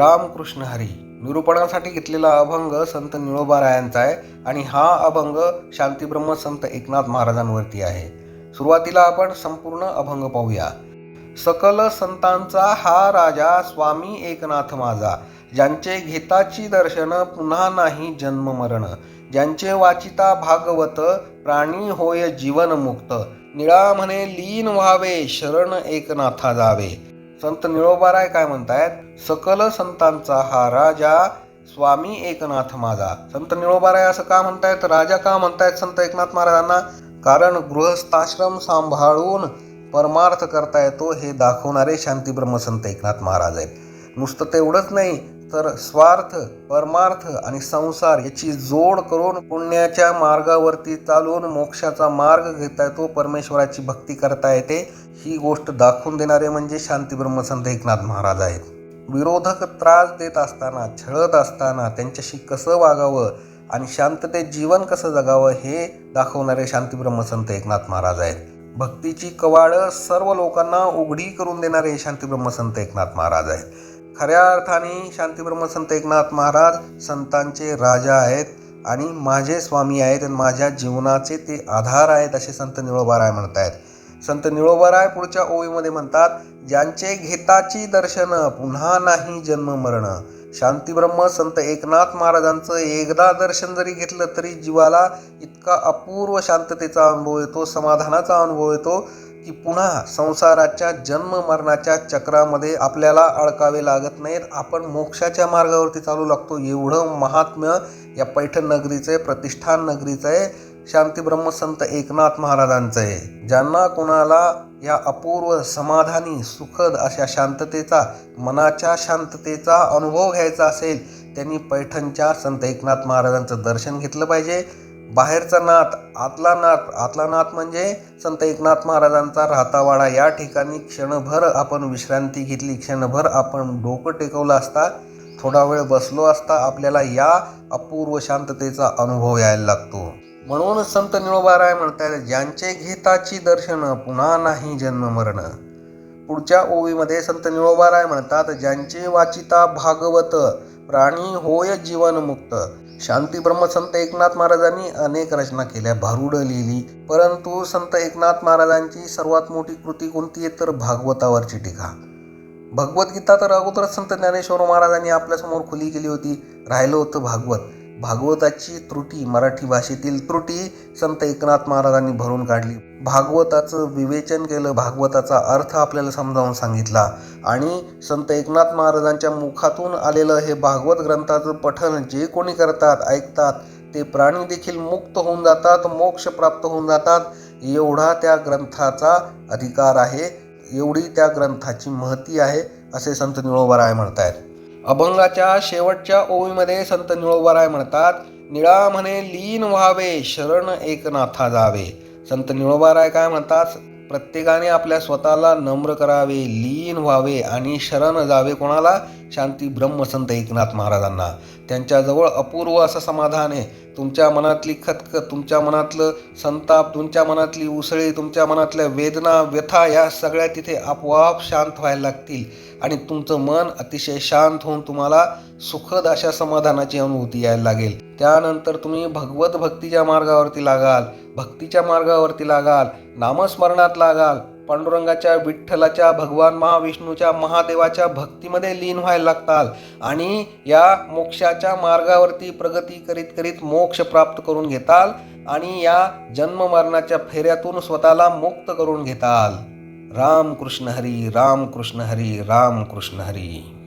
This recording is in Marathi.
रामकृष्ण हरी. निरूपणासाठी घेतलेला अभंग संत निळोबारायांचा आहे आणि हा अभंग शांतीब्रह्म संत एकनाथ महाराजांवरती आहे. सुरुवातीला आपण संपूर्ण अभंग पाहूया. सकल संतांचा हा राजा स्वामी एकनाथ माझा. ज्यांचे घेताची दर्शन पुन्हा नाही जन्म मरण. ज्यांचे वाचिता भागवत प्राणी होय जीवन मुक्त. निळा म्हणे लीन व्हावे शरण एकनाथा जावे. संत निळोबाराय काय म्हणतायत? सकल संतांचा हा राजा स्वामी एकनाथ माझा. संत निळोबाराय असं का म्हणतायत? राजा का म्हणतायत संत एकनाथ महाराजांना? कारण गृहस्थाश्रम सांभाळून परमार्थ करता येतो हे दाखवणारे शांती ब्रह्मसंत एकनाथ महाराज आहेत. नुसतं तेवढंच नाही तर स्वार्थ परमार्थ आणि संसार याची जोड करून पुण्याच्या मार्गावरती चालून मोक्षाचा मार्ग घेता येतो परमेश्वराची भक्ती करता येते ही गोष्ट दाखवून देणारे म्हणजे शांती ब्रह्मसंत एकनाथ महाराज आहेत. विरोधक त्रास देत असताना छळत असताना त्यांच्याशी कसं वागावं आणि शांततेत जीवन कसं जगावं हे दाखवणारे शांती ब्रह्मसंत एकनाथ महाराज आहेत. भक्तीची कवाडं सर्व लोकांना उघडी करून देणारे शांती ब्रह्मसंत एकनाथ महाराज आहेत. खऱ्या अर्थाने शांतीब्रह्म संत एकनाथ महाराज संतांचे राजा आहेत आणि माझे स्वामी आहेत आणि माझ्या जीवनाचे ते आधार आहेत असे संत निळोबाराय म्हणत आहेत संत निळोबाराय पुढच्या ओळीमध्ये म्हणतात ज्यांचे घेताची दर्शन पुन्हा नाही जन्म मरण. शांतीब्रह्म संत एकनाथ महाराजांचं एकदा दर्शन जरी घेतलं तरी जीवाला इतका अपूर्व शांततेचा अनुभव येतो समाधानाचा अनुभव येतो की पुन्हा संसाराच्या जन्म मरणाच्या चक्रामध्ये आपल्याला अडकावे लागत नाहीत. आपण मोक्षाच्या मार्गावरती चालू लागतो. एवढं महात्म्य या पैठण नगरीचं आहे प्रतिष्ठान नगरीचं आहे शांतीब्रह्म संत एकनाथ महाराजांचं आहे. ज्यांना कोणाला या अपूर्व समाधानी सुखद अशा शांततेचा मनाच्या शांततेचा अनुभव घ्यायचा असेल त्यांनी पैठणच्या संत एकनाथ महाराजांचं दर्शन घेतलं पाहिजे. बाहेरचा नाथ आतला नाथ आतला नाथ म्हणजे संत एकनाथ महाराजांचा राहतावाडा. या ठिकाणी क्षणभर आपण विश्रांती घेतली क्षणभर आपण डोकं टेकवलं असता थोडा वेळ बसलो असता आपल्याला या अपूर्व शांततेचा अनुभव यायला लागतो. म्हणून संत निळोबाराय म्हणतात ज्यांचे घेताची दर्शन पुन्हा नाही जन्म मरण. पुढच्या ओवीमध्ये संत निळोबाराय म्हणतात ज्यांचे वाचिता भागवत प्राणी होय जीवनमुक्त. शांती ब्रह्म संत एकनाथ महाराजांनी अनेक रचना केल्या. भारुड लिहिली. परंतु संत एकनाथ महाराजांची सर्वात मोठी कृती कोणती आहे? तर भागवतावरची टीका. भगवद्गीता तर अगोदरच संत ज्ञानेश्वर महाराजांनी आपल्यासमोर खुली केली होती. राहिलं होतं भागवत. भागवताची त्रुटी मराठी भाषेतील त्रुटी संत एकनाथ महाराजांनी भरून काढली. भागवताचं विवेचन केलं भागवताचा अर्थ आपल्याला समजावून सांगितला आणि संत एकनाथ महाराजांच्या मुखातून आलेलं हे भागवत ग्रंथाचं पठन जे कोणी करतात ऐकतात ते प्राणी देखील मुक्त होऊन जातात मोक्ष प्राप्त होऊन जातात एवढा त्या ग्रंथाचा अधिकार आहे एवढी त्या ग्रंथाची महती आहे असे संत निळोबाराय आहेत अभंगाच्या शेवटच्या ओळीमध्ये संत निळोबाराय म्हणतात निळा म्हणे लीन व्हावे शरण एकनाथा जावे. संत निळोबाराय काय म्हणतात प्रत्येकाने आपल्या स्वतःला नम्र करावे लीन व्हावे आणि शरण जावे. कोणाला? शांती ब्रह्मसंत एकनाथ महाराजांना. त्यांच्याजवळ अपूर्व असं समाधान आहे. तुमच्या मनातली खतखत तुमच्या मनातलं संताप तुमच्या मनातली उसळी तुमच्या मनातल्या वेदना व्यथा या सगळ्या तिथे आपोआप शांत व्हायला लागतील. आणि तुमचं मन अतिशय शांत होऊन तुम्हाला सुखद अशा समाधानाची अनुभूती यायला लागेल. त्यानंतर तुम्ही भगवत भक्तीच्या मार्गावरती लागाल. भक्तीच्या मार्गावरती लागाल. नामस्मरणात लागाल. पांडुरंगाच्या विठ्ठलाच्या भगवान महाविष्णूच्या महादेवाच्या भक्तीमध्ये लीन व्हायला लागताल आणि या मोक्षाच्या मार्गावरती प्रगती करीत करीत मोक्ष प्राप्त करून घेताल आणि या जन्म मरणाच्या फेऱ्यातून स्वतःला मुक्त करून घेताल. राम कृष्ण हरी राम कृष्ण हरी राम कृष्ण हरी.